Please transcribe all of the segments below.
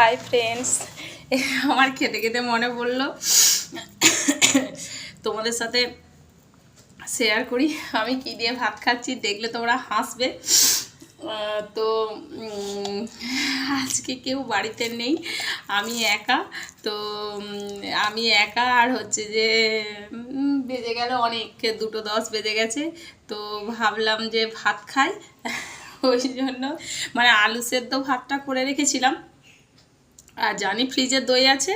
Hi friends আমার খেতে খেতে মনে পড়ল। তোমাদের সাথে শেয়ার করি। আমি কি দিয়ে ভাত খাচ্ছি দেখলে তোমরা হাসবে। তো আজকে কেউ বাড়িতে নেই। আমি একা। তো আমি একা আর হচ্ছে যে বেজে গেল অনেক। দুটো দশ বেজে গেছে। তো ভাবলাম যে ভাত খাই। ওই জন্য মানে আলু সেদ্ধ ভাতটা করে রেখেছিলাম। আর জানি ফ্রিজে দই আছে,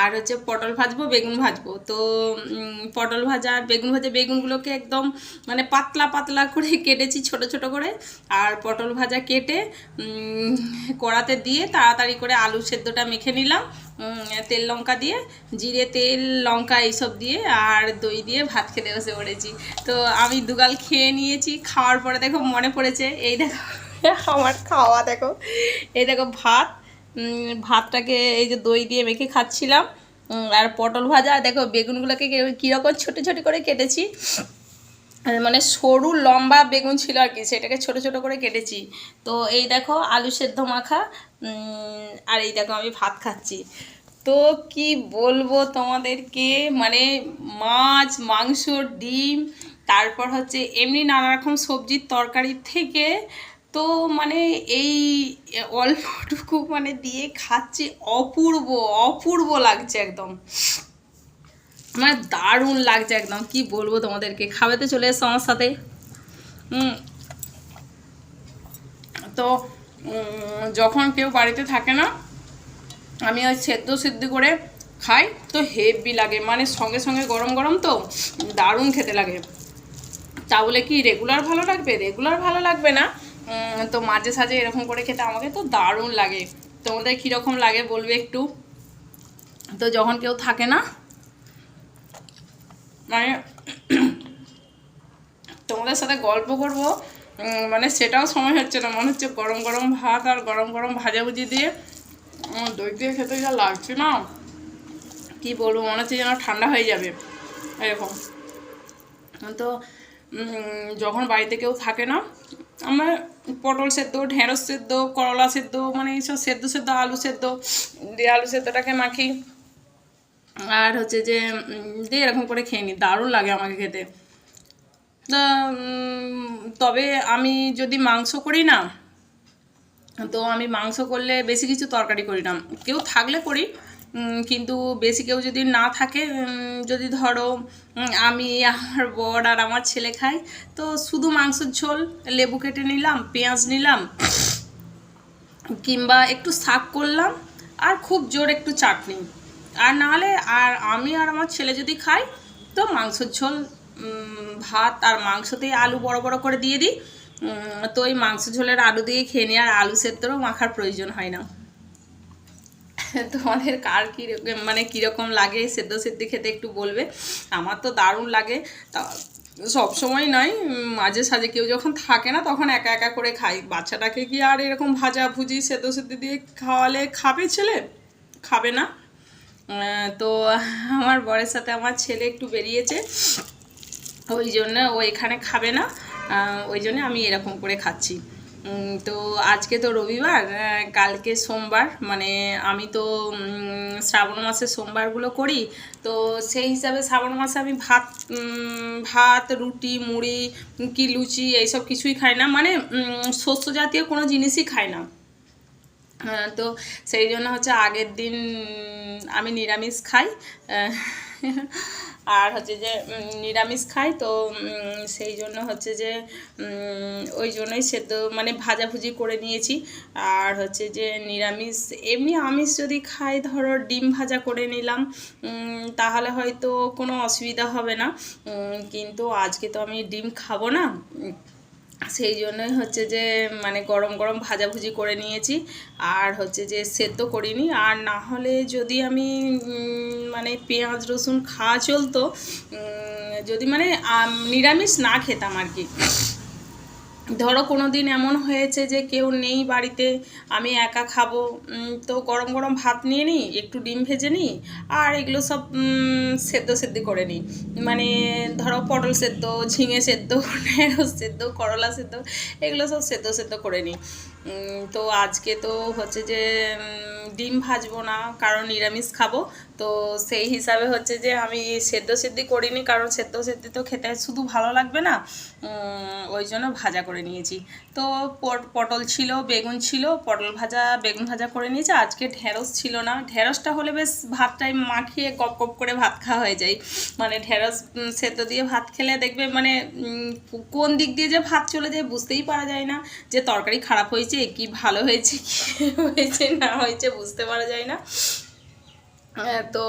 আর হচ্ছে পটল ভাজবো, বেগুন ভাজবো। তো পটল ভাজা আর বেগুন ভাজা, বেগুনগুলোকে একদম মানে পাতলা পাতলা করে কেটেছি ছোট ছোট করে। আর পটল ভাজা কেটে কড়াতে দিয়ে তাড়াতাড়ি করে আলু সেদ্ধটা মেখে নিলাম তেল লঙ্কা দিয়ে, জিরে, তেল, লঙ্কা এইসব দিয়ে, আর দই দিয়ে ভাত খেতে বসে পড়েছি। তো, আমি দুগাল খেয়ে নিয়েছি, খাওয়ার পরে দেখো মনে পড়েছে, এই দেখো, আমার খাওয়া দেখো, এই দেখো ভাত ভাতটাকে এই যে দই দিয়ে মেখে খাচ্ছিলাম। আর পটল ভাজা, দেখো বেগুনগুলোকে কীরকম ছোটো ছোটো করে কেটেছি। মানে সরু লম্বা বেগুন ছিল আর কি, সেটাকে ছোট ছোট করে কেটেছি। তো এই দেখো আলু সেদ্ধ মাখা আর এই দেখো আমি ভাত খাচ্ছি। তো কি বলব তোমাদেরকে মানে মাছ, মাংস, ডিম, তারপর হচ্ছে এমনি নানা রকম সবজির তরকারি থেকে তো মানে এই অল্পটুকু মানে দিয়ে খাচ্ছি, অপূর্ব অপূর্ব লাগছে একদম। মানে দারুণ লাগছে একদম, কি বলব তোমাদেরকে? খাওয়াতে চলে এসছো আমার সাথে। তো যখন কেউ বাড়িতে থাকে না, আমি ওই সেদ্ধ সিদ্ধ করে খাই, তো হেভি লাগে। মানে সঙ্গে সঙ্গে গরম গরম তো দারুণ খেতে লাগে। তা বলে কি রেগুলার ভালো লাগবে? রেগুলার ভালো লাগবে না? তো মাঝে সাঝে এরকম করে খেতে আমাকে তো দারুণ লাগে। তোমাদের কীরকম লাগে বলবে একটু? তো যখন কেউ থাকে না মানে তোমাদের সাথে গল্প করব মানে সেটাও সময় হচ্ছে না। মনে হচ্ছে গরম গরম ভাত আর গরম গরম ভাজাভুজি দিয়ে দই দিয়ে খেতে যা লাগছে না। কি বলব, মনে হচ্ছে যেন ঠান্ডা হয়ে যাবে। এরকম। তো যখন বাড়িতে কেউ থাকে না আমার পটল সেদ্ধ, ঢেঁড়স সেদ্ধ, করলা সেদ্ধ মানে এইসব সেদ্ধ সেদ্ধ, আলু সেদ্ধ, দিয়ে আলু সেদ্ধটাকে মাখি। আর হচ্ছে যে দিয়ে এরকম করে খেয়ে নিই, দারুণ লাগে আমাকে খেতে। তবে আমি যদি মাংস করি না, তো আমি মাংস করলে বেশি কিছু তরকারি করি না। কেউ থাকলে করি কিন্তু বেশি কেউ যদি না থাকে যদি ধরো আমি আমার বর আর আমার ছেলে খাই, তো শুধু মাংসের ঝোল, লেবু কেটে নিলাম, পেঁয়াজ নিলাম, কিংবা একটু শাক করলাম, আর খুব জোর একটু চাটনি। আর নাহলে আর আমি আর আমার ছেলে যদি খাই, তো মাংসের ঝোল ভাত আর মাংসতেই আলু বড় বড় করে দিয়ে দিই তো ওই মাংস ঝোলের আলু দিয়ে খেয়ে নিই আর আলু সেদ্ধরও মাখার প্রয়োজন হয় না। তোমাদের কার কী মানে কীরকম লাগে? সেদ্ধ সেদ্ধ খেতে একটু বলবে। আমার তো দারুণ লাগে। তা সব সময় নয় মাঝে সাঝে কেউ যখন থাকে না, তখন একা একা করে খাই। বাচ্চাটাকে কি আর এরকম ভাজা ভুজি, সেদ্ধ সেদ্ধ দিয়ে খাওয়ালে খাবে ছেলে? খাবে না। তো আমার বরের সাথে আমার ছেলে একটু বেরিয়েছে। ওই জন্য ও এখানে খাবে না। ওই জন্য আমি এরকম করে খাচ্ছি। তো আজকে তো রবিবার কালকে সোমবার মানে আমি তো শ্রাবণ মাসে সোমবারগুলো করি, তো সেই হিসাবে শ্রাবণ মাসে আমি ভাত ভাত, রুটি, মুড়ি, কি লুচি, এইসব কিছুই খাই না মানে শস্য জাতীয় কোনো জিনিসই খাই না। তো সেই জন্য হচ্ছে আগের দিন আমি নিরামিষ খাই আর হচ্ছে যে নিরামিষ খাই, তো সেই জন্য হচ্ছে যে ওই জন্যই সেদ্ধ মানে ভাজাভুজি করে নিয়েছি। আর হচ্ছে যে, নিরামিষ, এমনি আমিষ যদি খাই, ধরো ডিম ভাজা করে নিলাম তাহলে হয়তো কোনো অসুবিধা হবে না। কিন্তু আজকে তো আমি ডিম খাব না সেই জন্যই হচ্ছে যে মানে গরম গরম ভাজাভুজি করে নিয়েছি। আর হচ্ছে যে, সেদ্ধ করিনি। আর না হলে যদি আমি মানে পেঁয়াজ, রসুন খাওয়া চলতো যদি মানে নিরামিষ না খেতাম আর কি। ধরো কোনো দিন এমন হয়েছে যে কেউ নেই বাড়িতে, আমি একা খাব তো গরম গরম ভাত নিয়ে নিই, একটু ডিম ভেজে নিই, আর এগুলো সব সেদ্ধ সেদ্ধ করে নিই। মানে ধরো পটল সেদ্ধ, ঝিঙে সেদ্ধ, ঢেঁড়স সেদ্ধ, করলা সেদ্ধ, এগুলো সব সেদ্ধ সেদ্ধ করে নিই। তো আজকে তো হচ্ছে যে ডিম ভাজবো না, কারণ নিরামিষ খাব তো সেই হিসাবে হচ্ছে যে আমি সেদ্ধ সেদ্ধি করিনি, কারণ সেদ্ধ সেদ্ধি তো খেতে শুধু ভালো লাগবে না ওই জন্য ভাজা করে নিয়েছি। তো পট- পটল ছিল, বেগুন ছিল, পটল ভাজা, বেগুন ভাজা করে নিয়েছি। আজকে ঢেঁড়স ছিল না। ঢেঁড়সটা হলে বেশ ভাতটাই মাখিয়ে গপ গপ করে ভাত খাওয়া হয়ে যায়। মানে ঢেঁড়স সেদ্ধ দিয়ে ভাত খেলে দেখবে মানে কোন দিক দিয়ে যে ভাত চলে যায় বুঝতেই পারা যায় না। যে তরকারি খারাপ হয়েছে, কি ভালো হয়েছে, কি হয়েছে, না হয়েছে বুঝতে পারা যায় না। তো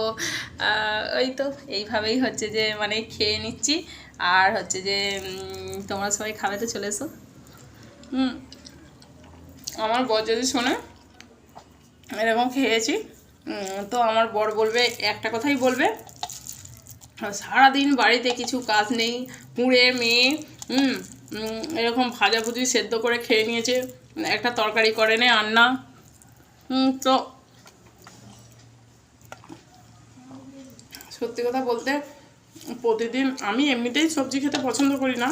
ওই তো, এইভাবেই হচ্ছে যে মানে খেয়ে নিচ্ছি। আর হচ্ছে যে তোমরা সবাই খাবে তো, চলে এসো। হুম, আমার বর যদি শোনে, এরকম খেয়েছি তো আমার বর বলবে, একটা কথাই বলবে, সারাদিন বাড়িতে কিছু কাজ নেই, পুড়ে মেয়ে, হুম এরকম ভাজাভুজি সেদ্ধ করে খেয়ে নিয়েছে, একটা তরকারি করে নে, আন্না। তো সত্যি কথা বলতে প্রতিদিন আমি এমনিতেই সবজি খেতে পছন্দ করি না।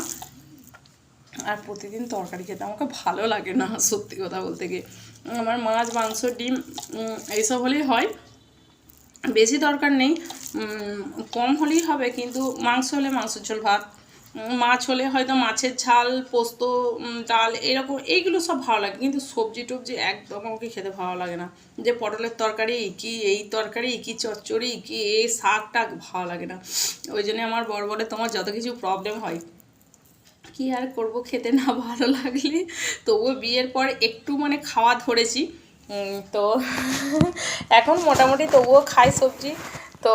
আর প্রতিদিন তরকারি খেতে আমাকে ভালো লাগে না, সত্যি কথা বলতে গিয়ে। আমার মাছ, মাংস, ডিম এইসব হলেই হয়। বেশি দরকার নেই কম হলেই হবে, কিন্তু মাংস হলে মাংসের ঝোল, ভাত মাছ হলে হয়তো মাছের ঝাল, পোস্ত ডাল এরকম, এইগুলো সব ভালো লাগে। কিন্তু সবজি টবজি একদম আমাকে খেতে ভালো লাগে না। যে পটলের তরকারি, কি এই তরকারি, কি চচ্চড়ি, কি এই শাক টাক ভালো লাগে না। ওই জন্য আমার বড় বড় তোমার যত কিছু প্রবলেম হয়, কি আর করব খেতে না ভালো লাগলে? তবুও বিয়ের পর একটু মানে খাওয়া ধরেছি। তো এখন মোটামুটি তবুও খাই সবজি। তো